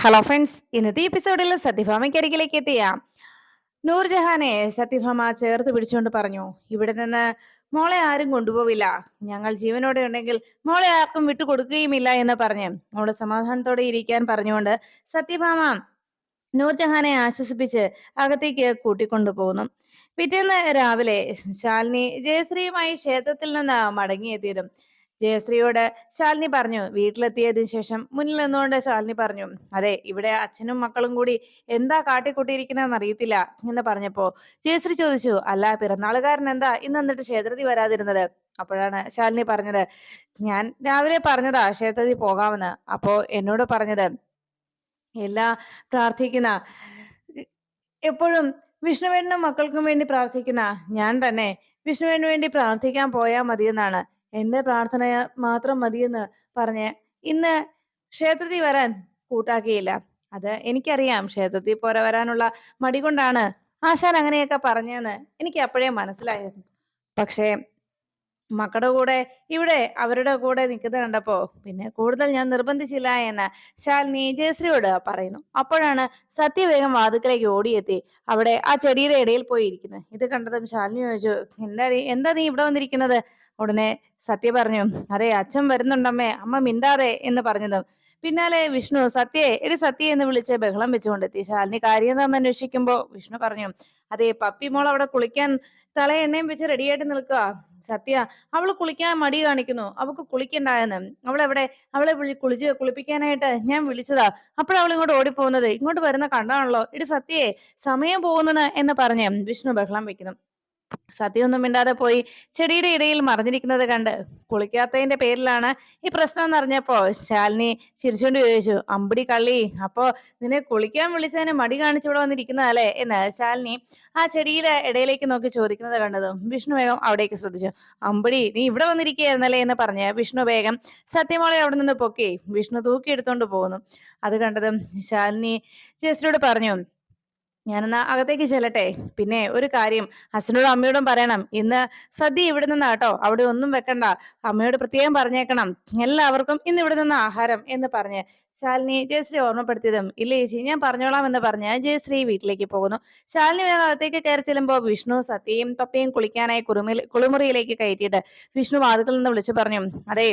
Hello friends ഇന്നത്തെ എപ്പിസോഡിൽ സത്യഭാമയ്ക്കരികിലേക്ക് എത്തിയ നൂർജഹാനെ സത്യഭാമ ചേർത്ത് പിടിച്ചുകൊണ്ട് പറഞ്ഞു ഇവിടെ നിന്ന് മോളെ ആരും കൊണ്ടുപോവില്ല. ഞങ്ങൾ ജീവനോടെ ഉണ്ടെങ്കിൽ മോളെ ആർക്കും വിട്ടുകൊടുക്കുകയുമില്ല എന്ന് പറഞ്ഞ് മോളെ സമാധാനത്തോടെ ഇരിക്കാൻ പറഞ്ഞുകൊണ്ട് സത്യഭാമ നൂർജഹാനെ ആശ്വസിപ്പിച്ച് അകത്തേക്ക് കൂട്ടിക്കൊണ്ടു പോകുന്നു പിറ്റേന്ന് രാവിലെ ശാലിനി ജയശ്രീയുമായി ക്ഷേത്രത്തിൽ നിന്ന് മടങ്ങിയെത്തിയതും ജയശ്രീയോട് ശാലിനി പറഞ്ഞു വീട്ടിലെത്തിയതിനു ശേഷം മുന്നിൽ നിന്നുകൊണ്ട് ശാലിനി പറഞ്ഞു അതെ ഇവിടെ അച്ഛനും മക്കളും കൂടി എന്താ കാട്ടിക്കൂട്ടിയിരിക്കുന്നതെന്ന് അറിയത്തില്ല എന്ന് പറഞ്ഞപ്പോ ജയശ്രീ ചോദിച്ചു അല്ല പിറന്നാളുകാരൻ എന്താ ഇന്ന് എന്നിട്ട് ക്ഷേത്രത്തിൽ വരാതിരുന്നത്? അപ്പോഴാണ് ശാലിനി പറഞ്ഞത് ഞാൻ രാവിലെ പറഞ്ഞതാ ക്ഷേത്രത്തിൽ പോകാമെന്ന്. അപ്പോ എന്നോട് പറഞ്ഞത് എല്ലാ പ്രാർത്ഥിക്കുന്ന എപ്പോഴും വിഷ്ണുവേണ്ണും മക്കൾക്കും വേണ്ടി പ്രാർത്ഥിക്കുന്ന ഞാൻ തന്നെ വിഷ്ണുവിന് വേണ്ടി പ്രാർത്ഥിക്കാൻ പോയാൽ മതിയെന്നാണ്. എന്റെ പ്രാർത്ഥന മാത്രം മതിയെന്ന് പറഞ്ഞ് ഇന്ന് ക്ഷേത്രത്തിൽ വരാൻ കൂട്ടാക്കിയില്ല. അത് എനിക്കറിയാം. ക്ഷേത്രത്തിൽ പോരെ വരാനുള്ള മടി കൊണ്ടാണ് ആശാൻ അങ്ങനെയൊക്കെ പറഞ്ഞെന്ന് എനിക്ക് അപ്പോഴേ മനസ്സിലായിരുന്നു. പക്ഷേ മക്കളുടെ കൂടെ ഇവിടെ അവരുടെ കൂടെ നിൽക്കുന്നത് കണ്ടപ്പോ പിന്നെ കൂടുതൽ ഞാൻ നിർബന്ധിച്ചില്ല എന്ന് ശാലിനി ജയശ്രീയോട് പറയുന്നു. അപ്പോഴാണ് സത്യവേഗം വാതുക്കലേക്ക് ഓടിയെത്തി അവിടെ ആ ചെടിയുടെ ഇടയിൽ പോയി ഇരിക്കുന്നത് ഇത് കണ്ടതും ശാലിനി ചോദിച്ചു എന്താ എന്താ നീ ഇവിടെ വന്നിരിക്കുന്നത്? ഉടനെ സത്യ പറഞ്ഞു അതെ അച്ഛൻ വരുന്നുണ്ടമ്മേ അമ്മ മിണ്ടാതെ എന്ന് പറഞ്ഞതും. പിന്നാലെ വിഷ്ണു സത്യേ എടി സത്യ എന്ന് വിളിച്ച് ബഹളം വെച്ചുകൊണ്ടെത്തി. ശാലിനി കാര്യം എന്താണെന്ന് അന്വേഷിക്കുമ്പോ വിഷ്ണു പറഞ്ഞു അതെ പപ്പി മോൾ അവിടെ കുളിക്കാൻ തല എണ്ണയും വെച്ച് റെഡിയായിട്ട് നിൽക്കുക സത്യ അവൾ കുളിക്കാൻ മടി കാണിക്കുന്നു. അവൾക്ക് കുളിക്കണ്ടായെന്ന്. അവളെവിടെ അവളെ വിളി കുളിച്ച് കുളിപ്പിക്കാനായിട്ട് ഞാൻ വിളിച്ചതാ. അപ്പോഴവൾ ഇങ്ങോട്ട് ഓടിപ്പോകുന്നത്. ഇങ്ങോട്ട് വരുന്ന കണ്ടാണല്ലോ. ഇടി സത്യേ സമയം പോകുന്നത് എന്ന് പറഞ്ഞ് വിഷ്ണു ബഹളം വെക്കുന്നു. സത്യമൊന്നും മിണ്ടാതെ പോയി ചെടിയുടെ ഇടയിൽ മറിഞ്ഞിരിക്കുന്നത് കണ്ട് കുളിക്കാത്തതിന്റെ പേരിലാണ് ഈ പ്രശ്നം എന്ന് അറിഞ്ഞപ്പോ ശാലിനി ചിരിച്ചുകൊണ്ട് ചോദിച്ചു അമ്പിടി കള്ളി അപ്പോ നിന്നെ കുളിക്കാൻ വിളിച്ചതിന് മടി കാണിച്ചിവിടെ വന്നിരിക്കുന്നതല്ലേ എന്ന് ശാലിനി ആ ചെടിയുടെ ഇടയിലേക്ക് നോക്കി ചോദിക്കുന്നത് കണ്ടതും. വിഷ്ണു വേഗം അവിടേക്ക് ശ്രദ്ധിച്ചു. അമ്പിടി നീ ഇവിടെ വന്നിരിക്കുകയായിരുന്നല്ലേ? എന്ന് പറഞ്ഞ് വിഷ്ണു വേഗം സത്യമോളെ അവിടെ നിന്ന് പൊക്കി വിഷ്ണു തൂക്കിയെടുത്തോണ്ട് പോകുന്നു. അത് കണ്ടതും ശാലിനി ജസ്റ്റിനോട് പറഞ്ഞു ഞാനെന്നാ അകത്തേക്ക് ചെല്ലട്ടെ? പിന്നെ ഒരു കാര്യം അച്ഛനോടും അമ്മയോടും പറയണം. ഇന്ന് സദ്യ ഇവിടെ നിന്നാ കേട്ടോ. അവിടെ ഒന്നും വെക്കണ്ട. അമ്മയോട് പ്രത്യേകം പറഞ്ഞേക്കണം. എല്ലാവർക്കും ഇന്ന് ഇവിടെ നിന്ന് ആഹാരം എന്ന് പറഞ്ഞ് ശാലിനി ജയശ്രീ ഓർമ്മപ്പെടുത്തിയതും ഇല്ല ചേച്ചി ഞാൻ പറഞ്ഞോളാം എന്ന് പറഞ്ഞ് ജയശ്രീ വീട്ടിലേക്ക് പോകുന്നു. ശാലിനി വേഗം അകത്തേക്ക് കയറി ചെല്ലുമ്പോ വിഷ്ണു സത്യയും പപ്പയും കുളിക്കാനായി കുറുമിൽ കുളിമുറിയിലേക്ക് കയറ്റിയിട്ട് വിഷ്ണു വാതുക്കളിൽ നിന്ന് വിളിച്ചു പറഞ്ഞു അതെ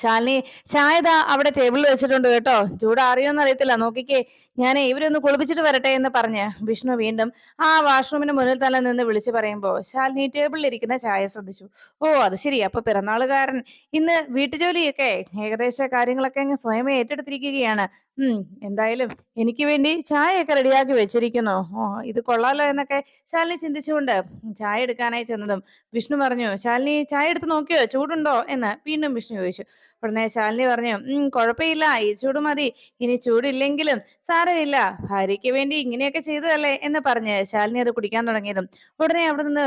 ശാലിനി ചായ ദാ അവിടെ ടേബിളിൽ വെച്ചിട്ടുണ്ട് കേട്ടോ. ചൂടാറിയോന്ന് അറിയത്തില്ല. നോക്കിക്കേ ഞാൻ ഇവരൊന്ന് കുളിപ്പിച്ചിട്ട് വരട്ടെ എന്ന് പറഞ്ഞ് വിഷ്ണു വീണ്ടും ആ വാഷ്റൂമിന് മുന്നിൽ തന്നെ നിന്ന് വിളിച്ചു പറയുമ്പോൾ ശാലിനി ടേബിളിൽ ഇരിക്കുന്ന ചായ ശ്രദ്ധിച്ചു. ഓ അത് ശരി അപ്പൊ പിറന്നാളുകാരൻ ഇന്ന് വീട്ടുജോലിയൊക്കെ ഏകദേശ കാര്യങ്ങളൊക്കെ അങ്ങ് സ്വയമേ ഏറ്റെടുത്തിരിക്കുകയാണ്. ഉം എന്തായാലും എനിക്ക് വേണ്ടി ചായയൊക്കെ റെഡിയാക്കി വെച്ചിരിക്കുന്നു. ഓ ഇത് കൊള്ളാലോ എന്നൊക്കെ ശാലിനി ചിന്തിച്ചുകൊണ്ട് ചായ എടുക്കാനായി ചെന്നതും വിഷ്ണു പറഞ്ഞു ശാലിനി ചായ എടുത്ത് നോക്കിയോ? ചൂടുണ്ടോ? എന്ന് വീണ്ടും വിഷ്ണു ചോദിച്ചു. ഉടനെ ശാലിനി പറഞ്ഞു ഉം കുഴപ്പമില്ല ഈ ചൂട് മതി. ഇനി ചൂടില്ലെങ്കിലും സാരമില്ല. ഭാര്യയ്ക്ക് വേണ്ടി ഇങ്ങനെയൊക്കെ ചെയ്തതല്ലേ? എന്ന് പറഞ്ഞ് ശാലിനി അത് കുടിക്കാൻ തുടങ്ങിയതും. ഉടനെ അവിടെ നിന്ന്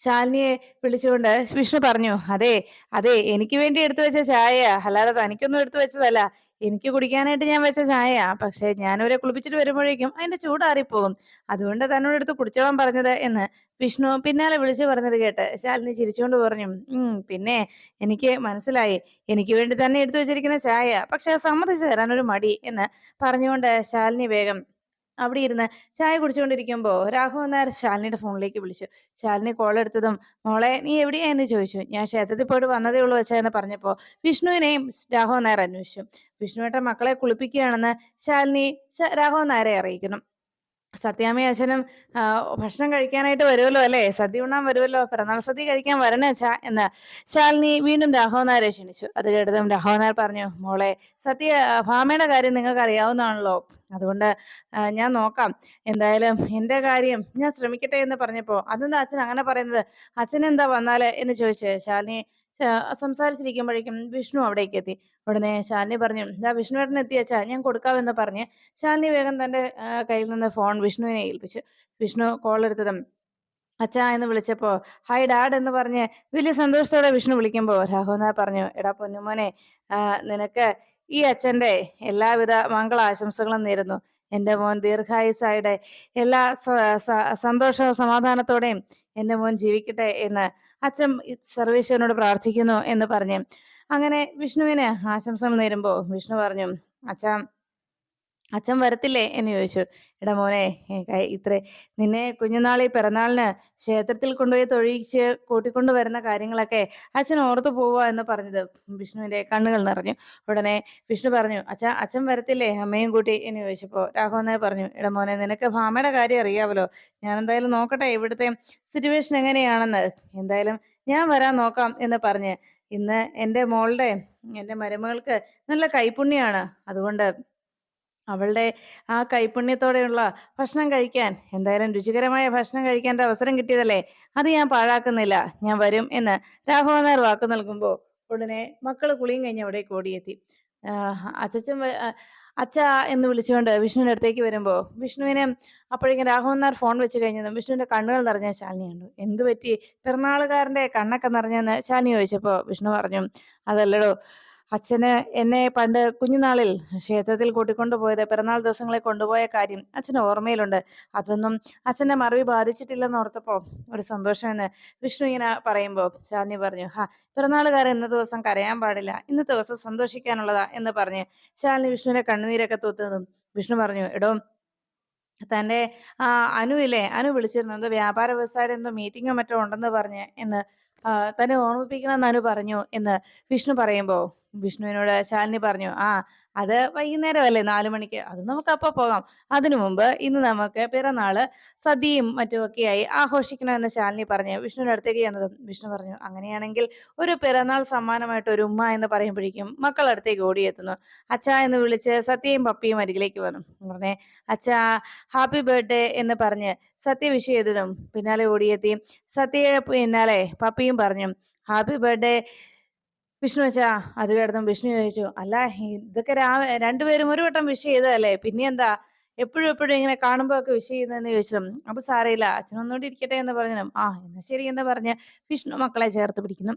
ശാലിനിയെ വിളിച്ചുകൊണ്ട് വിഷ്ണു പറഞ്ഞു അതെ അതെ എനിക്ക് വേണ്ടി എടുത്തു വെച്ച ചായ അല്ലാതെ തനിക്കൊന്നും എടുത്തു വെച്ചതല്ല. എനിക്ക് കുടിക്കാനായിട്ട് ഞാൻ വെച്ച ചായ. പക്ഷെ ഞാനവരെ കുളിപ്പിച്ചിട്ട് വരുമ്പോഴേക്കും അതിന്റെ ചൂടാറിപ്പോകും. അതുകൊണ്ട് തന്നോട് എടുത്ത് കുടിച്ചോളാൻ പറഞ്ഞത് എന്ന് വിഷ്ണു പിന്നാലെ വിളിച്ചു പറഞ്ഞത് കേട്ട് ശാലിനി ചിരിച്ചുകൊണ്ട് പറഞ്ഞു ഉം പിന്നെ എനിക്ക് മനസ്സിലായി. എനിക്ക് വേണ്ടി തന്നെ എടുത്തു വെച്ചിരിക്കുന്ന ചായ. പക്ഷെ സമ്മതിച്ചു തരാൻ ഒരു മടി എന്ന് പറഞ്ഞുകൊണ്ട് ശാലിനി വേഗം അവിടെ ഇരുന്ന് ചായ കുടിച്ചുകൊണ്ടിരിക്കുമ്പോ രാഘവൻ നായർ ശാലിനിയുടെ ഫോണിലേക്ക് വിളിച്ചു. ശാലിനി കോൾ എടുത്തതും മോളെ നീ എവിടെയാ എന്ന് ചോദിച്ചു? ഞാൻ ക്ഷേത്രത്തിൽ പോയിട്ട് വന്നതേ ഉള്ളൂ വെച്ചാ എന്ന് പറഞ്ഞപ്പോ വിഷ്ണുവിനെയും രാഘവൻ നായർ അന്വേഷിച്ചു. വിഷ്ണുവേട്ടൻ മക്കളെ കുളിപ്പിക്കുകയാണെന്ന് ശാലിനി രാഘവൻ നായരെ അറിയിക്കുന്നു. സത്യാമ്മയും അച്ഛനും ഭക്ഷണം കഴിക്കാനായിട്ട് വരുമല്ലോ അല്ലേ? സദ്യ ഉണ്ണാൻ വരുമല്ലോ. പിറന്നാൾ സദ്യ കഴിക്കാൻ വരണേ ചാ എന്ന്. ശാലിനി വീണ്ടും രാഘവനാരെ ക്ഷണിച്ചു. അത് കേട്ടതും രാഘവനാർ പറഞ്ഞു മോളെ സത്യ ഭാമയുടെ കാര്യം നിങ്ങൾക്ക് അറിയാവുന്നതാണല്ലോ അതുകൊണ്ട് ഞാൻ നോക്കാം. എന്തായാലും എന്റെ കാര്യം ഞാൻ ശ്രമിക്കട്ടെ എന്ന് പറഞ്ഞപ്പോ അതെന്താ അച്ഛൻ അങ്ങനെ പറയുന്നത്? അച്ഛൻ എന്താ വന്നാൽ? എന്ന് ചോദിച്ച് ശാലിനി സംസാരിച്ചിരിക്കുമ്പോഴേക്കും വിഷ്ണു അവിടേക്ക് എത്തി. ഉടനെ ശാലിനി പറഞ്ഞു ഇതാ വിഷ്ണുവേട്ടൻ എത്തി ഞാൻ കൊടുക്കാമെന്ന് പറഞ്ഞ് ശാലിനി വേഗം തന്റെ ആ, കയ്യിൽ നിന്ന് ഫോൺ വിഷ്ണുവിനെ ഏൽപ്പിച്ചു. വിഷ്ണു കോൾ എടുത്തതും അച്ഛാ എന്ന് വിളിച്ചപ്പോ ഹായ് ഡാഡ് എന്ന് പറഞ്ഞ് വലിയ സന്തോഷത്തോടെ വിഷ്ണു വിളിക്കുമ്പോ രാഘവനാഥ് പറഞ്ഞു എടാ പൊന്നുമോനെ ആ, നിനക്ക് ഈ അച്ഛന്റെ എല്ലാവിധ മംഗള ആശംസകളും നേരുന്നു. എന്റെ മോൻ ദീർഘായുസായുടെ എല്ലാ സന്തോഷവും സമാധാനത്തോടെയും എന്റെ മോൻ ജീവിക്കട്ടെ എന്ന് അച്ഛൻ സർവേശ്വരനോട് പ്രാർത്ഥിക്കുന്നു എന്ന് പറഞ്ഞ്. അങ്ങനെ വിഷ്ണുവിന് ആശംസകൾ നേരുമ്പോ വിഷ്ണു പറഞ്ഞു അച്ഛാ അച്ഛൻ വരത്തില്ലേ? എന്ന് ചോദിച്ചു. എടാ മോനെ ഇത്ര നിന്നെ കുഞ്ഞുനാളീ പിറന്നാളിന് ക്ഷേത്രത്തിൽ കൊണ്ടുപോയി തൊഴിച്ച് കൂട്ടിക്കൊണ്ട് വരുന്ന കാര്യങ്ങളൊക്കെ അച്ഛൻ ഓർത്തു പോവുക എന്ന് പറഞ്ഞത് വിഷ്ണുവിന്റെ കണ്ണുകൾ നിറഞ്ഞു. ഉടനെ വിഷ്ണു പറഞ്ഞു അച്ഛ അച്ഛൻ വരത്തില്ലേ? അമ്മയും കൂട്ടി? എന്ന് ചോദിച്ചപ്പോ രാഘവനെ പറഞ്ഞു എടാ മോനെ നിനക്ക് ഭാമയുടെ കാര്യം അറിയാവല്ലോ. ഞാൻ എന്തായാലും നോക്കട്ടെ ഇവിടുത്തെ സിറ്റുവേഷൻ എങ്ങനെയാണെന്ന്. എന്തായാലും ഞാൻ വരാൻ നോക്കാം എന്ന് പറഞ്ഞ്. ഇന്ന് എന്റെ മോളുടെ എന്റെ മരുമകൾക്ക് നല്ല കൈപുണ്യാണ് അതുകൊണ്ട് അവളുടെ ആ കൈപുണ്യത്തോടെയുള്ള ഭക്ഷണം കഴിക്കാൻ എന്തായാലും രുചികരമായ ഭക്ഷണം കഴിക്കേണ്ട അവസരം കിട്ടിയതല്ലേ? അത് ഞാൻ പാഴാക്കുന്നില്ല. ഞാൻ വരും എന്ന് രാഘവനാർ വാക്ക് നൽകുമ്പോൾ ഉടനെ മക്കൾ കുളിയും കഴിഞ്ഞ് അവിടേക്ക് ഓടിയെത്തി അച്ഛൻ അച്ഛ എന്ന് വിളിച്ചുകൊണ്ട് വിഷ്ണുവിന്റെ അടുത്തേക്ക് വരുമ്പോൾ വിഷ്ണുവിനെ അപ്പോഴേക്കും രാഘവനാർ ഫോൺ വെച്ച് കഴിഞ്ഞതും വിഷ്ണുവിന്റെ കണ്ണുകൾ നിറഞ്ഞ ശാലിനി കണ്ടു. എന്തു പറ്റി? പിറന്നാളുകാരന്റെ കണ്ണൊക്കെ നിറഞ്ഞെന്ന് ശാലിനി ചോദിച്ചപ്പോ വിഷ്ണു പറഞ്ഞു അതല്ലടോ അച്ഛന് എന്നെ പണ്ട് കുഞ്ഞുനാളിൽ ക്ഷേത്രത്തിൽ കൂട്ടിക്കൊണ്ടു പോയത് പിറന്നാൾ ദിവസങ്ങളെ കൊണ്ടുപോയ കാര്യം അച്ഛന് ഓർമ്മയിലുണ്ട്. അതൊന്നും അച്ഛനെ മറവി ബാധിച്ചിട്ടില്ലെന്ന് ഓർത്തപ്പോ ഒരു സന്തോഷമെന്ന് വിഷ്ണു ഇങ്ങനെ പറയുമ്പോൾ ശാലിനി പറഞ്ഞു ഹാ പിറന്നാളുകാരൻ ഇന്ന ദിവസം കരയാൻ പാടില്ല. ഇന്നത്തെ ദിവസം സന്തോഷിക്കാനുള്ളതാ എന്ന് പറഞ്ഞ് ശാലിനി വിഷ്ണുവിനെ കണ്ണുനീരൊക്കെ തൂത്തുന്നതും വിഷ്ണു പറഞ്ഞു എടോ തന്റെ ആ അനു വിളിച്ചിരുന്നു. എന്തോ വ്യാപാര വ്യവസായയുടെ എന്തോ മീറ്റിങ്ങോ മറ്റോ ഉണ്ടെന്ന് പറഞ്ഞ് എന്ന് തന്നെ ഓർമ്മിപ്പിക്കണം അനു പറഞ്ഞു എന്ന് വിഷ്ണു പറയുമ്പോ വിഷ്ണുവിനോട് ശാലിനി പറഞ്ഞു ആ അത് വൈകുന്നേരം അല്ലേ നാലു മണിക്ക്. അത് നമുക്ക് അപ്പൊ പോകാം. അതിനു മുമ്പ് ഇന്ന് നമുക്ക് പിറന്നാൾ സതിയും മറ്റുമൊക്കെയായി ആഘോഷിക്കണമെന്ന് ശാലിനി പറഞ്ഞു. വിഷ്ണുവിന്റെ അടുത്തേക്ക് ചെന്നതും വിഷ്ണു പറഞ്ഞു അങ്ങനെയാണെങ്കിൽ ഒരു പിറന്നാൾ സമ്മാനമായിട്ട് ഒരു ഉമ്മ എന്ന് പറയുമ്പോഴേക്കും മക്കളടുത്തേക്ക് ഓടിയെത്തുന്നു. അച്ഛ എന്ന് വിളിച്ച് സത്യയും പപ്പിയും അരികിലേക്ക് വന്നു. പറഞ്ഞേ അച്ഛ ഹാപ്പി ബർത്ത്ഡേ എന്ന് പറഞ്ഞ് സത്യ വിഷ് ചെയ്തതും പിന്നാലെ ഓടിയെത്തി സത്യയെ പിന്നാലെ പപ്പിയും പറഞ്ഞു ഹാപ്പി ബർത്ത്ഡേ വിഷ്ണു വെച്ചാ അത് കേട്ടതും വിഷ്ണു ചോദിച്ചു അല്ല ഇതൊക്കെ രാ രണ്ടുപേരും ഒരു വട്ടം വിഷ് ചെയ്തതല്ലേ? പിന്നെ എന്താ? എപ്പോഴും എപ്പോഴും ഇങ്ങനെ കാണുമ്പോ ഒക്കെ വിഷ് ചെയ്യുന്നതെന്ന് ചോദിച്ചതും അപ്പൊ സാരയില്ല അച്ഛനൊന്നുകൂടി ഇരിക്കട്ടെ എന്ന് പറഞ്ഞു ആ എന്നാ ശരി എന്ന് പറഞ്ഞ് വിഷ്ണു മക്കളെ ചേർത്ത് പിടിക്കുന്നു.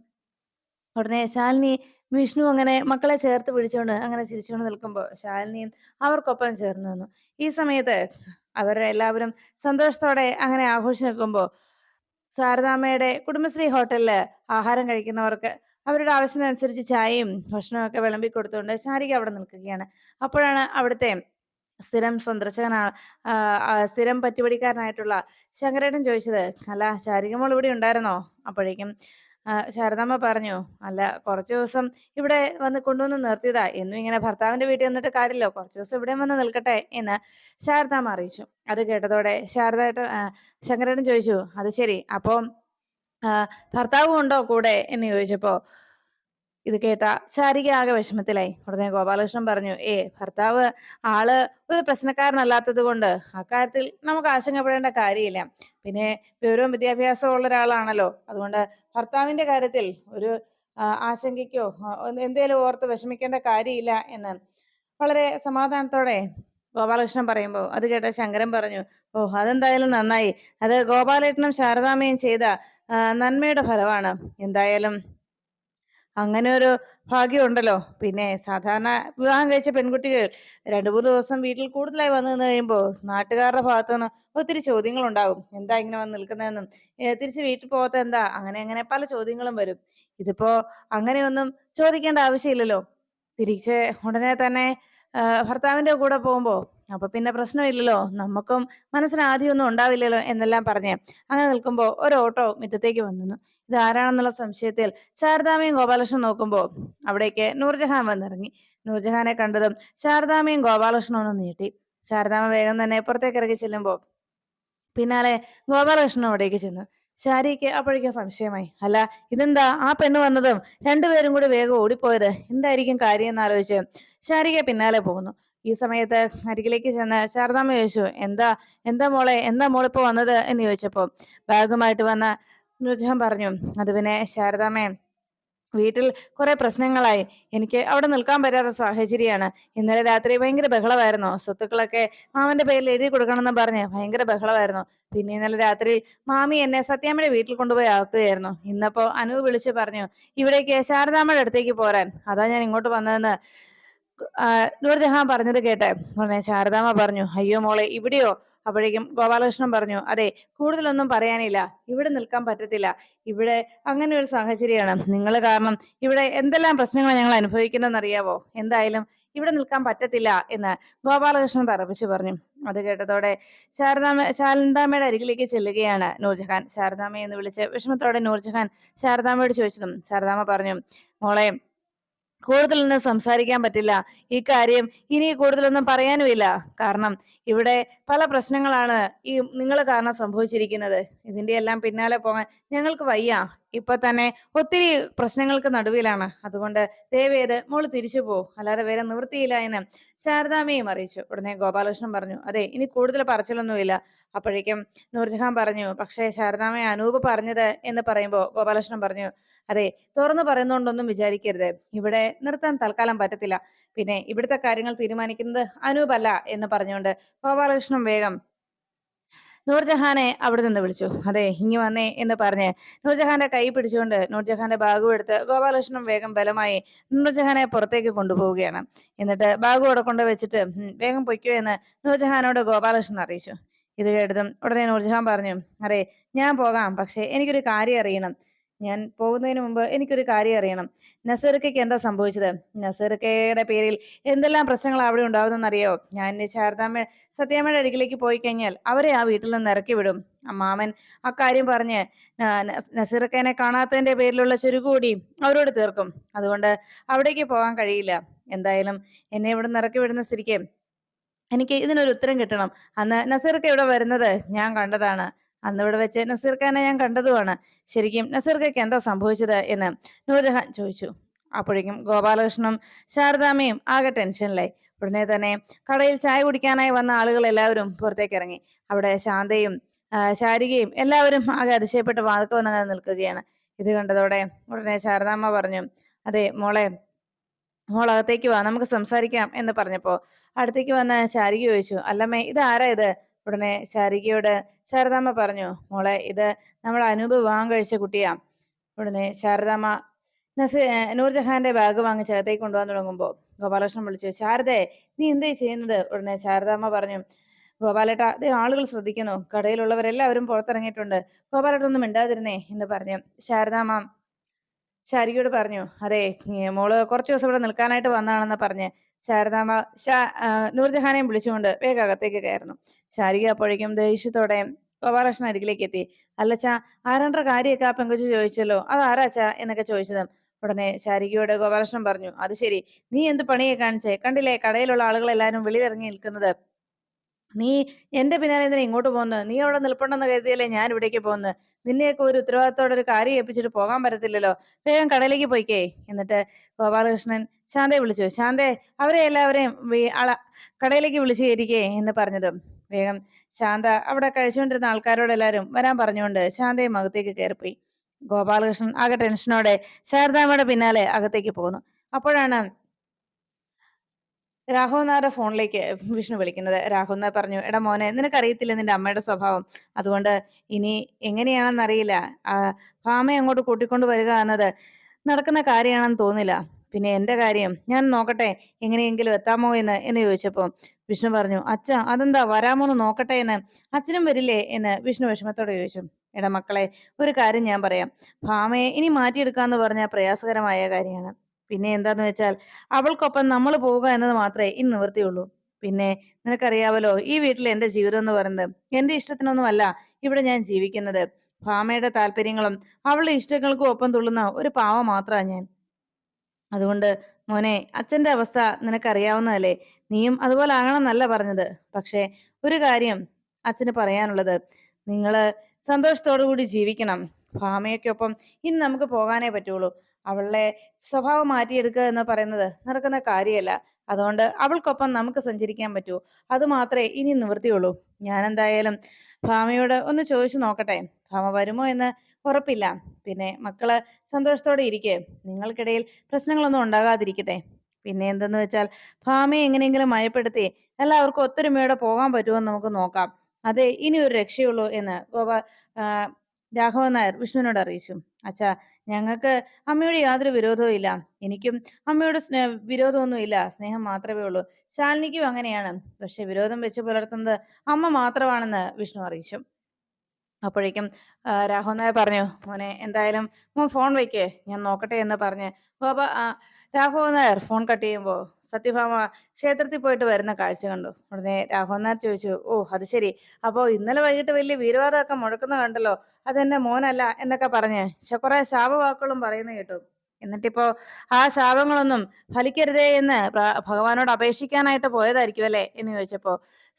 ഉടനെ ശാലിനി വിഷ്ണു അങ്ങനെ മക്കളെ ചേർത്ത് പിടിച്ചുകൊണ്ട് അങ്ങനെ ചിരിച്ചുകൊണ്ട് നിൽക്കുമ്പോൾ ശാലിനിയും അവർക്കൊപ്പം ചേർന്ന് നിന്നു. ഈ സമയത്ത് അവരെല്ലാവരും സന്തോഷത്തോടെ അങ്ങനെ ആഘോഷിച്ച് നിൽക്കുമ്പോൾ ശാരദാമ്മയുടെ കുടുംബശ്രീ ഹോട്ടലിൽ ആഹാരം കഴിക്കുന്നവർക്ക് അവരുടെ ആവശ്യത്തിനനുസരിച്ച് ചായയും ഭക്ഷണമൊക്കെ വിളമ്പി കൊടുത്തുകൊണ്ട് ശാരിക അവിടെ നിൽക്കുകയാണ്. അപ്പോഴാണ് അവിടുത്തെ സ്ഥിരം സന്ദർശകനാണ് സ്ഥിരം പറ്റുപടിക്കാരനായിട്ടുള്ള ശങ്കരേട്ടൻ ചോദിച്ചത് അല്ല ശാരിക മോൾ ഇവിടെ ഉണ്ടായിരുന്നോ? അപ്പോഴേക്കും ശാരദാമ്മ പറഞ്ഞു അല്ല കുറച്ച് ദിവസം ഇവിടെ വന്ന് കൊണ്ടുവന്ന് നിർത്തിയതാ. എന്നും ഇങ്ങനെ ഭർത്താവിന്റെ വീട്ടിൽ വന്നിട്ട് കാര്യമില്ലോ. കുറച്ച് ദിവസം ഇവിടെ വന്ന് നിൽക്കട്ടെ എന്ന് ശാരദാമ്മ അറിയിച്ചു. അത് കേട്ടതോടെ ശാരദായിട്ട് ശങ്കരേട്ടൻ ചോദിച്ചു അത് ശരി. അപ്പം ഭർത്താവും ഉണ്ടോ കൂടെ എന്ന് ചോദിച്ചപ്പോ ഇത് കേട്ട ശാരിക ആകെ വിഷമത്തിലായി. ഉടനെ ഗോപാലകൃഷ്ണൻ പറഞ്ഞു ഏ ഭർത്താവ് ആൾ ഒരു പ്രശ്നക്കാരനല്ലാത്തത് കൊണ്ട് അക്കാര്യത്തിൽ നമുക്ക് ആശങ്കപ്പെടേണ്ട കാര്യമില്ല. പിന്നെ വിവരവും വിദ്യാഭ്യാസവും ഉള്ള ഒരാളാണല്ലോ. അതുകൊണ്ട് ഭർത്താവിന്റെ കാര്യത്തിൽ ഒരു ആശങ്കയ്ക്കോ എന്തേലും ഓർത്ത് വിഷമിക്കേണ്ട കാര്യമില്ല എന്ന് വളരെ സമാധാനത്തോടെ ഗോപാലകൃഷ്ണൻ പറയുമ്പോൾ അത് കേട്ട ശങ്കരൻ പറഞ്ഞു ഓ അതെന്തായാലും നന്നായി. അത് ഗോപാലേട്ടനും ശാരദാമയും ചെയ്ത നന്മയുടെ ഫലമാണ്. എന്തായാലും അങ്ങനെ ഒരു ഭാഗ്യമുണ്ടല്ലോ. പിന്നെ സാധാരണ വിവാഹം കഴിച്ച പെൺകുട്ടികൾ രണ്ടു മൂന്ന് ദിവസം വീട്ടിൽ കൂടുതലായി വന്നു നിന്ന് കഴിയുമ്പോൾ നാട്ടുകാരുടെ ഭാഗത്തു നിന്ന് ഒത്തിരി ചോദ്യങ്ങൾ ഉണ്ടാകും എന്താ ഇങ്ങനെ വന്ന് നിൽക്കുന്നതെന്നും തിരിച്ച് വീട്ടിൽ പോകാത്ത എന്താ? അങ്ങനെ അങ്ങനെ പല ചോദ്യങ്ങളും വരും. ഇതിപ്പോ അങ്ങനെയൊന്നും ചോദിക്കേണ്ട ആവശ്യമില്ലല്ലോ. തിരിച്ച് ഉടനെ തന്നെ ഭർത്താവിന്റെ കൂടെ പോകുമ്പോ അപ്പൊ പിന്നെ പ്രശ്നമില്ലല്ലോ. നമുക്കും മനസ്സിന് ആദ്യമൊന്നും ഉണ്ടാവില്ലല്ലോ എന്നെല്ലാം പറഞ്ഞ് അങ്ങനെ നിൽക്കുമ്പോൾ ഒരു ഓട്ടോ മുറ്റത്തേക്ക് വന്നു ഇത് ആരാണെന്നുള്ള സംശയത്തിൽ ശാരദാമയും ഗോപാലകൃഷ്ണൻ നോക്കുമ്പോ അവിടേക്ക് നൂർജഹാൻ വന്നിറങ്ങി. നൂർജഹാനെ കണ്ടതും ശാരദാമയും ഗോപാലകൃഷ്ണനും ഒന്ന് നീട്ടി. ശാരദാമ വേഗം തന്നെ പുറത്തേക്ക് ഇറങ്ങി ചെല്ലുമ്പോ പിന്നാലെ ഗോപാലകൃഷ്ണൻ അവിടേക്ക് ചെന്നു. ശാരിക്ക് അപ്പോഴേക്കും സംശയമായി. അല്ല ഇതെന്താ? ആ പെണ്ണ് വന്നതും രണ്ടുപേരും കൂടി വേഗം ഓടിപ്പോയത്? എന്തായിരിക്കും കാര്യം? എന്നാലോചിച്ച് ശാരിക പിന്നാലെ പോകുന്നു. ഈ സമയത്ത് അരികിലേക്ക് ചെന്ന് ശാരദാമ്മ ചോദിച്ചു എന്താ എന്താ മോളെ എന്താ മോളിപ്പോ വന്നത്? എന്ന് ചോദിച്ചപ്പോ ബാഗുമായിട്ട് വന്ന നൂർജഹാൻ പറഞ്ഞു. അത് പിന്നെ ശാരദാമ്മേ വീട്ടിൽ കുറെ പ്രശ്നങ്ങളായി. എനിക്ക് അവിടെ നിൽക്കാൻ പറ്റാത്ത സാഹചര്യമാണ്. ഇന്നലെ രാത്രി ഭയങ്കര ബഹളമായിരുന്നു. സ്വത്തുക്കളൊക്കെ മാമന്റെ പേരിൽ എഴുതി കൊടുക്കണമെന്ന് പറഞ്ഞ് ഭയങ്കര ബഹളമായിരുന്നു. പിന്നെ ഇന്നലെ രാത്രി മാമി എന്നെ സത്യാമ്മയുടെ വീട്ടിൽ കൊണ്ടുപോയി ആക്കുകയായിരുന്നു. ഇന്നപ്പോ അനു വിളിച്ച് പറഞ്ഞു ഇവിടേക്ക് ശാരദാമ്മയുടെ അടുത്തേക്ക് പോരാൻ. അതാ ഞാൻ ഇങ്ങോട്ട് വന്നതെന്ന് നൂർജഹാൻ പറഞ്ഞത് കേട്ടെ. ഉടനെ ശാരദാമ്മ പറഞ്ഞു അയ്യോ മോളെ ഇവിടെയോ? അപ്പോഴേക്കും ഗോപാലകൃഷ്ണൻ പറഞ്ഞു അതെ കൂടുതലൊന്നും പറയാനില്ല. ഇവിടെ നിൽക്കാൻ പറ്റത്തില്ല. ഇവിടെ അങ്ങനെ ഒരു സാഹചര്യമാണ്. നിങ്ങൾ കാരണം ഇവിടെ എന്തെല്ലാം പ്രശ്നങ്ങൾ ഞങ്ങൾ അനുഭവിക്കുന്നതെന്ന് അറിയാവോ എന്തായാലും ഇവിടെ നിൽക്കാൻ പറ്റത്തില്ല എന്ന് ഗോപാലകൃഷ്ണൻ തറപ്പിച്ചു പറഞ്ഞു. അത് കേട്ടതോടെ ശാരദാമ ശാരദാമ്മയുടെ അരികിലേക്ക് ചെല്ലുകയാണ് നൂർജഹാൻ. ശാരദാമ്മ എന്ന് വിളിച്ച് വിഷമത്തോടെ നൂർജഹാൻ ശാരദാമ്മയോട് ചോദിച്ചതും ശാരദാമ്മ പറഞ്ഞു മോളെ കൂടുതലൊന്നും സംസാരിക്കാൻ പറ്റില്ല. ഈ കാര്യം ഇനി കൂടുതലൊന്നും പറയാനുമില്ല കാരണം ഇവിടെ പല പ്രശ്നങ്ങളാണ് ഈ നിങ്ങൾ കാരണം സംഭവിച്ചിരിക്കുന്നത്. ഇതിന്റെ എല്ലാം പിന്നാലെ പോകാൻ ഞങ്ങൾക്ക് വയ്യ. ഇപ്പൊ തന്നെ ഒത്തിരി പ്രശ്നങ്ങൾക്ക് നടുവിലാണ്. അതുകൊണ്ട് ദേവേത് മോൾ തിരിച്ചു പോ. അല്ലാതെ വേറെ നിവൃത്തിയില്ല എന്ന് ശാരദാമ്മയും അറിയിച്ചു. ഉടനെ ഗോപാലകൃഷ്ണൻ പറഞ്ഞു അതെ ഇനി കൂടുതൽ പറച്ചിലൊന്നുമില്ല. അപ്പോഴേക്കും നൂർജഹാൻ പറഞ്ഞു പക്ഷേ ശാരദാമയ അനൂപ് പറഞ്ഞത് എന്ന് പറയുമ്പോൾ ഗോപാലകൃഷ്ണൻ പറഞ്ഞു അതെ തുറന്നു പറയുന്നോണ്ടൊന്നും വിചാരിക്കരുത്. ഇവിടെ നിർത്താൻ തൽക്കാലം പറ്റത്തില്ല. പിന്നെ ഇവിടുത്തെ കാര്യങ്ങൾ തീരുമാനിക്കുന്നത് അനൂപല്ല എന്ന് പറഞ്ഞുകൊണ്ട് ഗോപാലകൃഷ്ണൻ വേഗം നൂർജഹാനെ അവിടെ നിന്ന് വിളിച്ചു. അതെ ഇങ്ങി വന്നേ എന്ന് പറഞ്ഞ് നൂർജഹാന്റെ കൈ പിടിച്ചുകൊണ്ട് നൂർജഹാന്റെ ബാഗും എടുത്ത് ഗോപാലകൃഷ്ണൻ വേഗം ബലമായി നൂർജഹാനെ പുറത്തേക്ക് കൊണ്ടുപോവുകയാണ്. എന്നിട്ട് ബാഗു അവിടെ കൊണ്ട് വെച്ചിട്ട് വേഗം പൊയ്ക്കോ എന്ന് നൂർജഹാനോട് ഗോപാലകൃഷ്ണൻ അറിയിച്ചു. ഇത് കേട്ടതും ഉടനെ നൂർജഹാൻ പറഞ്ഞു അതെ ഞാൻ പോകാം പക്ഷെ എനിക്കൊരു കാര്യം അറിയണം. ഞാൻ പോകുന്നതിന് മുമ്പ് എനിക്കൊരു കാര്യം അറിയണം. നസീർക്കയ്ക്ക് എന്താ സംഭവിച്ചത്? നസീർക്കയുടെ പേരിൽ എന്തെല്ലാം പ്രശ്നങ്ങൾ അവിടെ ഉണ്ടാവുമെന്നറിയോ ഞാൻ ശാരദാമ്മ സത്യാമ്മയുടെ അരികിലേക്ക് പോയി കഴിഞ്ഞാൽ അവരെ ആ വീട്ടിൽ നിന്ന് ഇറക്കി വിടും. അമ്മാമൻ അക്കാര്യം പറഞ്ഞ് നസീർക്കനെ കാണാത്തതിന്റെ പേരിലുള്ള ചുരുക്കൂടി അവരോട് തീർക്കും. അതുകൊണ്ട് അവിടേക്ക് പോകാൻ കഴിയില്ല. എന്തായാലും എന്നെ ഇവിടെ നിന്ന് ഇറക്കി വിടുന്ന സ്ഥിതിക്ക് എനിക്ക് ഇതിനൊരു ഉത്തരം കിട്ടണം. അന്ന് നസീർക്ക ഇവിടെ വരുന്നത്? ഞാൻ കണ്ടതാണ്. അന്ന് ഇവിടെ വെച്ച് നസീർ ഖാനെ ഞാൻ കണ്ടതുമാണ്. ശരിക്കും നസീർ ഖയ്ക്ക് എന്താ സംഭവിച്ചത് എന്ന് നൂർജഹാൻ ചോദിച്ചു. അപ്പോഴേക്കും ഗോപാലകൃഷ്ണനും ശാരദാമ്മയും ആകെ ടെൻഷനിലായി. ഉടനെ തന്നെ കടയിൽ ചായ കുടിക്കാനായി വന്ന ആളുകൾ എല്ലാവരും പുറത്തേക്ക് ഇറങ്ങി. അവിടെ ശാന്തയും ശാരികയും എല്ലാവരും ആകെ അതിശയപ്പെട്ട് വാതിക്ക് വന്നങ്ങനെ നിൽക്കുകയാണ്. ഇത് കണ്ടതോടെ ഉടനെ ശാരദാമ്മ പറഞ്ഞു അതെ മോളെ മോൾ അകത്തേക്ക് വാ നമുക്ക് സംസാരിക്കാം എന്ന് പറഞ്ഞപ്പോ അടുത്തേക്ക് വന്ന ശാരിക ചോദിച്ചു അല്ലമ്മേ ഇത് ആരാ ഇത്? ഉടനെ ശാരികയോട് ശാരദാമ്മ പറഞ്ഞു മോളെ ഇത് നമ്മൾ അനൂപ് വിവാഹം കഴിച്ച കുട്ടിയാ. ഉടനെ ശാരദാമ്മ നസി നൂർജഹാന്റെ ബാഗ് വാങ്ങിച്ച് അകത്തേക്ക് കൊണ്ടുപോകാൻ തുടങ്ങുമ്പോ ഗോപാലകൃഷ്ണൻ വിളിച്ചു ശാരദേ നീ എന്തേ ചെയ്യുന്നത്? ഉടനെ ശാരദാമ്മ പറഞ്ഞു ഗോപാലേട്ട അതേ ആളുകൾ ശ്രദ്ധിക്കുന്നു കടയിലുള്ളവരെല്ലാവരും പുറത്തിറങ്ങിയിട്ടുണ്ട് ഗോപാലേട്ട ഒന്നും മിണ്ടാതിരുന്നേ എന്ന് പറഞ്ഞു. ശാരദാമ്മ ശാരികയോട് പറഞ്ഞു അതെ മോൾ കുറച്ച് ദിവസം ഇവിടെ നിൽക്കാനായിട്ട് വന്നാണെന്ന് പറഞ്ഞ്. ശാരദാമ്മ ഷാ നൂർജഹാനെയും വിളിച്ചുകൊണ്ട് വേഗം അകത്തേക്ക് കയറുന്നു. ശാരിക അപ്പോഴേക്കും ദേഷ്യത്തോടെ ഗോപാലകൃഷ്ണൻ അരികിലേക്ക് എത്തി. അല്ലച്ചാ ആരാണ്ട കാര്യമൊക്കെ ആ പെങ്കുച്ചു ചോദിച്ചല്ലോ? അത് ആരാച്ചാ എന്നൊക്കെ ചോദിച്ചത് ഉടനെ ശാരികയോട് ഗോപാലകൃഷ്ണൻ പറഞ്ഞു അത് ശരി. നീ എന്ത് പണിയെ കാണിച്ചേ? കണ്ടില്ലേ കടയിലുള്ള ആളുകളെല്ലാരും വെളിയിലിറങ്ങി നിൽക്കുന്നത്. നീ എന്റെ പിന്നാലെ എന്തിനാ ഇങ്ങോട്ട് പോകുന്നത്? നീ അവിടെ നിൽപ്പുണ്ടെന്ന് കരുതിയല്ലേ ഞാൻ ഇവിടേക്ക് പോകുന്നത്? നിന്നെയൊക്കെ ഒരു ഉത്തരവാദിത്തോടെ ഒരു കാര്യം ഏൽപ്പിച്ചിട്ട് പോകാൻ പറ്റത്തില്ലല്ലോ. വേഗം കടയിലേക്ക് പോയിക്കേ. എന്നിട്ട് ഗോപാലകൃഷ്ണൻ ശാന്തയെ വിളിച്ചു. ശാന്തേ അവരെ എല്ലാവരെയും കടയിലേക്ക് വിളിച്ചു കയറ്റിക്കേ എന്ന് പറഞ്ഞത്. വേഗം ശാന്ത അവിടെ കഴിച്ചുകൊണ്ടിരുന്ന ആൾക്കാരോട് എല്ലാവരും വരാൻ പറഞ്ഞുകൊണ്ട് ശാന്തയും അകത്തേക്ക് കയറിപ്പോയി. ഗോപാലകൃഷ്ണൻ ആകെ ടെൻഷനോടെ ശാരദാമ്മയുടെ പിന്നാലെ അകത്തേക്ക് പോകുന്നു. അപ്പോഴാണ് രാഘവൻ നായരുടെ ഫോണിലേക്ക് വിഷ്ണു വിളിക്കുന്നത്. രാഘവൻ നായർ പറഞ്ഞു എടാ മോനെ നിനക്കറിയത്തില്ല നിന്റെ അമ്മയുടെ സ്വഭാവം? അതുകൊണ്ട് ഇനി എങ്ങനെയാണെന്ന് അറിയില്ല. ആ ഭാമയെ അങ്ങോട്ട് കൂട്ടിക്കൊണ്ട് വരിക എന്നത് നടക്കുന്ന കാര്യമാണെന്ന് തോന്നില്ല. പിന്നെ എന്റെ കാര്യം ഞാൻ നോക്കട്ടെ എങ്ങനെയെങ്കിലും എത്താമോ എന്ന് എന്ന് ചോദിച്ചപ്പോ വിഷ്ണു പറഞ്ഞു അച്ഛ അതെന്താ വരാമോ എന്ന് നോക്കട്ടെ എന്ന്? അച്ഛനും വരില്ലേ? എന്ന് വിഷ്ണു വിഷമത്തോടെ ചോദിച്ചു. എടാ മക്കളെ ഒരു കാര്യം ഞാൻ പറയാം. ഭാമയെ ഇനി മാറ്റിയെടുക്കാന്ന് പറഞ്ഞ പ്രയാസകരമായ കാര്യമാണ്. പിന്നെ എന്താന്ന് വെച്ചാൽ അവൾക്കൊപ്പം നമ്മൾ പോവുക എന്നത് മാത്രമേ ഇന്ന് നിവൃത്തിയുള്ളൂ. പിന്നെ നിനക്കറിയാവല്ലോ ഈ വീട്ടിൽ എന്റെ ജീവിതം എന്ന് പറയുന്നത് എന്റെ ഇഷ്ടത്തിനൊന്നുമല്ല ഇവിടെ ഞാൻ ജീവിക്കുന്നത്. ഭാമയുടെ താല്പര്യങ്ങളും അവളുടെ ഇഷ്ടങ്ങൾക്കും ഒപ്പം തുള്ളുന്ന ഒരു പാവ മാത്രമാണ് ഞാൻ. അതുകൊണ്ട് മോനെ അച്ഛന്റെ അവസ്ഥ നിനക്കറിയാവുന്നതല്ലേ? നീയും അതുപോലെ ആകണമെന്നല്ല പറഞ്ഞത്. പക്ഷേ ഒരു കാര്യം അച്ഛന് പറയാനുള്ളത്. നിങ്ങൾ സന്തോഷത്തോടു കൂടി ജീവിക്കണം. ഭാമയ്ക്കൊപ്പം ഇന്ന് നമുക്ക് പോകാനേ പറ്റുള്ളൂ. അവളുടെ സ്വഭാവം മാറ്റിയെടുക്കുക എന്ന് പറയുന്നത് നടക്കുന്ന കാര്യമല്ല. അതുകൊണ്ട് അവൾക്കൊപ്പം നമുക്ക് സഞ്ചരിക്കാൻ പറ്റൂ. അത് മാത്രമേ ഇനി നിവൃത്തിയുള്ളൂ. ഞാൻ എന്തായാലും ഭാമയോട് ഒന്ന് ചോദിച്ചു നോക്കട്ടെ. ഭാമ വരുമോ എന്ന് ഉറപ്പില്ല. പിന്നെ മക്കൾ സന്തോഷത്തോടെ ഇരിക്കെ. നിങ്ങൾക്കിടയിൽ പ്രശ്നങ്ങളൊന്നും ഉണ്ടാകാതിരിക്കട്ടെ. പിന്നെ എന്തെന്ന് വെച്ചാൽ ഭാമയെ എങ്ങനെയെങ്കിലും മയപ്പെടുത്തി എല്ലാവർക്കും ഒത്തൊരുമയോടെ പോകാൻ പറ്റുമോ എന്ന് നമുക്ക് നോക്കാം. അതെ ഇനി ഒരു രക്ഷയുള്ളൂ എന്ന് ഗോപാ രാഘവൻ നായർ വിഷ്ണുവിനോട് അറിയിച്ചു. അച്ഛാ ഞങ്ങൾക്ക് അമ്മയോട് യാതൊരു വിരോധവും ഇല്ല. എനിക്കും അമ്മയോട് സ്നേ വിരോധമൊന്നും ഇല്ല. സ്നേഹം മാത്രമേ ഉള്ളൂ. ശാലിനിക്കും അങ്ങനെയാണ്. പക്ഷെ വിരോധം വെച്ച് പുലർത്തുന്നത് അമ്മ മാത്രമാണെന്ന് വിഷ്ണു അറിയിച്ചു. അപ്പോഴേക്കും രാഘവൻ നായർ പറഞ്ഞു മോനെ എന്തായാലും മോൻ ഫോൺ വയ്ക്കേ ഞാൻ നോക്കട്ടെ എന്ന് പറഞ്ഞ് ഗോപ രാഘവൻ നായർ ഫോൺ കട്ട് ചെയ്യുമ്പോൾ സത്യഭാമ ക്ഷേത്രത്തിൽ പോയിട്ട് വരുന്ന കാഴ്ച കണ്ടു. ഉടനെ രാഘവനാർ ചോദിച്ചു ഓ അത് ശരി. അപ്പോ ഇന്നലെ വൈകിട്ട് വലിയ വീരവാദമൊക്കെ മുഴക്കുന്ന കണ്ടല്ലോ. അതെന്റെ മോനല്ല എന്നൊക്കെ പറഞ്ഞ് കുറെ ശാപവാക്കുകളും പറയുന്ന കേട്ടു. എന്നിട്ടിപ്പോ ആ ശാപങ്ങളൊന്നും ഫലിക്കരുതേ എന്ന് ഭഗവാനോട് അപേക്ഷിക്കാനായിട്ട് പോയതായിരിക്കും അല്ലേ എന്ന് ചോദിച്ചപ്പോ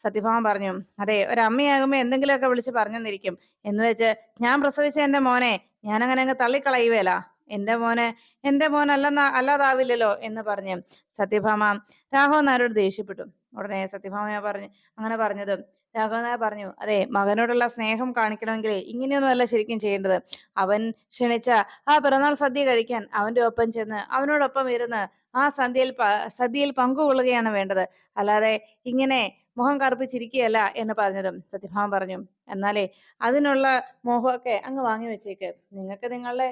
സത്യഭാമ പറഞ്ഞു അതെ ഒരമ്മയാകുമ്പോ എന്തെങ്കിലുമൊക്കെ വിളിച്ച് പറഞ്ഞെന്നിരിക്കും. എന്ന് വെച്ച് ഞാൻ പ്രസവിച്ച എന്റെ മോനെ ഞാൻ അങ്ങനെ അങ്ങ് തള്ളിക്കളയുവേല. എന്റെ മോനെ എന്റെ മോൻ അല്ലെന്ന അല്ലാതാവില്ലല്ലോ എന്ന് പറഞ്ഞ് സത്യഭാമ രാഘവൻ നായരോട് ദേഷ്യപ്പെട്ടു. ഉടനെ സത്യഭാമ പറഞ്ഞു അങ്ങനെ പറഞ്ഞത് രാഘവൻ നായർ പറഞ്ഞു അതെ മകനോടുള്ള സ്നേഹം കാണിക്കണമെങ്കിൽ ഇങ്ങനെയൊന്നുമല്ല ശരിക്കും ചെയ്യേണ്ടത്. അവൻ ക്ഷണിച്ച ആ പിറന്നാൾ സദ്യ കഴിക്കാൻ അവന്റെ ഒപ്പം ചെന്ന് അവനോടൊപ്പം ഇരുന്ന് ആ സന്ധ്യയിൽ സദ്യയിൽ പങ്കുകൊള്ളുകയാണ് വേണ്ടത്. അല്ലാതെ ഇങ്ങനെ മുഖം കറുപ്പിച്ചിരിക്കുകയല്ല എന്ന് പറഞ്ഞതും സത്യഭാമ പറഞ്ഞു. എന്നാലേ അതിനുള്ള മോഹമൊക്കെ അങ്ങ് വാങ്ങി വെച്ചേക്ക്. നിങ്ങൾക്ക് നിങ്ങളുടെ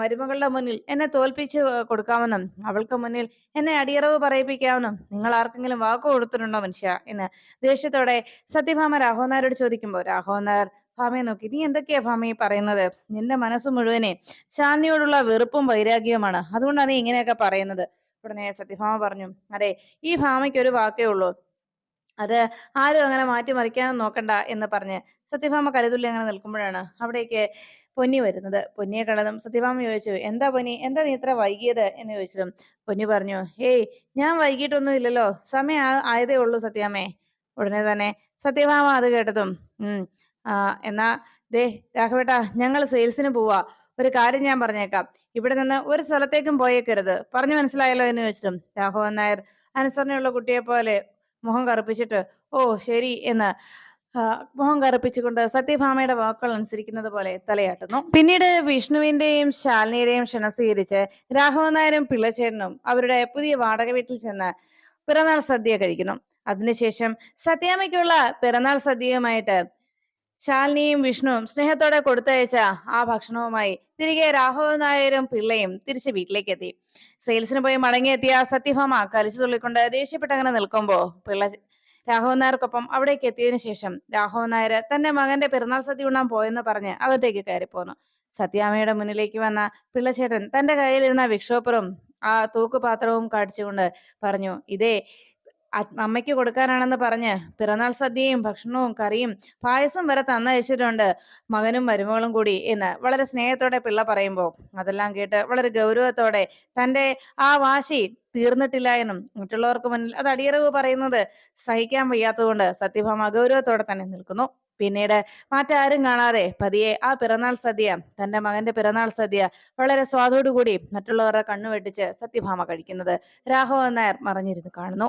മരുമകളുടെ മുന്നിൽ എന്നെ തോൽപ്പിച്ച് കൊടുക്കാമെന്നും അവൾക്ക് മുന്നിൽ എന്നെ അടിയറവ് പറയിപ്പിക്കാമെന്നും നിങ്ങൾ ആർക്കെങ്കിലും വാക്ക് കൊടുത്തിട്ടുണ്ടോ മനുഷ്യ എന്ന് ദേഷ്യത്തോടെ സത്യഭാമ രാഹോനാരോട് ചോദിക്കുമ്പോൾ രാഹോനാർ ഭാമയെ നോക്കി നീ എന്തൊക്കെയാ ഭാമ ഈ പറയുന്നത്? നിന്റെ മനസ്സ് മുഴുവനെ ശാന്തിയോടുള്ള വെറുപ്പും വൈരാഗ്യവുമാണ്. അതുകൊണ്ടാണ് നീ ഇങ്ങനെയൊക്കെ പറയുന്നത്. ഉടനെ സത്യഭാമ പറഞ്ഞു അതെ ഈ ഭാമയ്ക്ക് ഒരു വാക്കേ ഉള്ളൂ. അത് ആരും അങ്ങനെ മാറ്റിമറിക്കാനും നോക്കണ്ട എന്ന് പറഞ്ഞ് സത്യഭാമ കരുതുള്ളി അങ്ങനെ നിൽക്കുമ്പോഴാണ് അവിടേക്ക് പൊന്നി വരുന്നത്. പൊന്നിയെ കണ്ടതും സത്യഭാമ ചോദിച്ചു എന്താ പൊന്നി? എന്താ നീ ഇത്ര വൈകിയത്? എന്ന് ചോദിച്ചതും പൊന്നി പറഞ്ഞു ഏയ് ഞാൻ വൈകിട്ടൊന്നും ഇല്ലല്ലോ. സമയം ആയതേ ഉള്ളൂ സത്യാമ്മേ ഉടനെ തന്നെ സത്യഭാമ അത് കേട്ടതും ഉം എന്നാ ദേ രാഘവേട്ടാ ഞങ്ങൾ സെയിൽസിന് പോവാ. ഒരു കാര്യം ഞാൻ പറഞ്ഞേക്കാം. ഇവിടെ നിന്ന് ഒരു സ്ഥലത്തേക്കും പോയേക്കരുത്. പറഞ്ഞു മനസ്സിലായല്ലോ എന്ന് ചോദിച്ചിട്ടും രാഘവൻ നായർ അനുസരണയുള്ള കുട്ടിയെ പോലെ മുഖം കറുപ്പിച്ചിട്ട് ഓ ശരി എന്ന് മുഖം കറുപ്പിച്ചുകൊണ്ട് സത്യഭാമയുടെ വാക്കുകൾ അനുസരിക്കുന്നത് പോലെ തലയാട്ടുന്നു. പിന്നീട് വിഷ്ണുവിന്റെയും ശാലിനിയുടെയും ക്ഷണം സ്വീകരിച്ച് രാഘവൻ നായരും പിള്ളച്ചേട്ടനും അവരുടെ പുതിയ വാടക വീട്ടിൽ ചെന്ന് പിറന്നാൾ സദ്യ കഴിക്കുന്നു. അതിനുശേഷം സത്യാമയ്ക്കുള്ള പിറന്നാൾ സദ്യയുമായിട്ട് ശാലിനിയും വിഷ്ണുവും സ്നേഹത്തോടെ കൊടുത്തയച്ച ആ ഭക്ഷണവുമായി തിരികെ രാഘവൻ നായരും പിള്ളയും തിരിച്ച് വീട്ടിലേക്ക് എത്തി സെയിൽസിന് പോയി മടങ്ങിയെത്തിയ സത്യഭാമ കലിച്ചു തുള്ളിക്കൊണ്ട് ദേഷ്യപ്പെട്ട് അങ്ങനെ നിൽക്കുമ്പോ പിള്ള രാഘവൻ നായർക്കൊപ്പം അവിടേക്ക് എത്തിയതിനു ശേഷം രാഘവൻ നായർ തന്റെ മകന്റെ പിറന്നാൾ സദ്യ ഉണ്ണാൻ പോയെന്ന് പറഞ്ഞ് അകത്തേക്ക് കയറിപ്പോന്നു സത്യാമ്മയുടെ മുന്നിലേക്ക് വന്ന പിള്ളച്ചേട്ടൻ തന്റെ കയ്യിലിരുന്ന വിക്ഷോപ്പറും ആ തൂക്കുപാത്രവും കാടിച്ചുകൊണ്ട് പറഞ്ഞു ഇതേ അമ്മയ്ക്ക് കൊടുക്കാനാണെന്ന് പറഞ്ഞ് പിറന്നാൾ സദ്യയും ഭക്ഷണവും കറിയും പായസം വരെ തന്നയച്ചിട്ടുണ്ട് മകനും മരുമകളും കൂടി എന്ന് വളരെ സ്നേഹത്തോടെ പിള്ള പറയുമ്പോൾ അതെല്ലാം കേട്ട് വളരെ ഗൗരവത്തോടെ തന്റെ ആ വാശി തീർന്നിട്ടില്ല എന്നും മറ്റുള്ളവർക്ക് മുന്നിൽ അത് അടിയറവ് പറയുന്നത് സഹിക്കാൻ വയ്യാത്തതുകൊണ്ട് സത്യഭാമ ഗൗരവത്തോടെ തന്നെ നിൽക്കുന്നു. പിന്നീട് മറ്റാരും കാണാതെ പതിയെ ആ പിറന്നാൾ സദ്യ തന്റെ മകന്റെ പിറന്നാൾ സദ്യ വളരെ സ്വാദോടുകൂടി മറ്റുള്ളവരുടെ കണ്ണു വെട്ടിച്ച് സത്യഭാമ കഴിക്കുന്നത് രാഘവൻ നായർ മറഞ്ഞിരുന്ന് കാണുന്നു.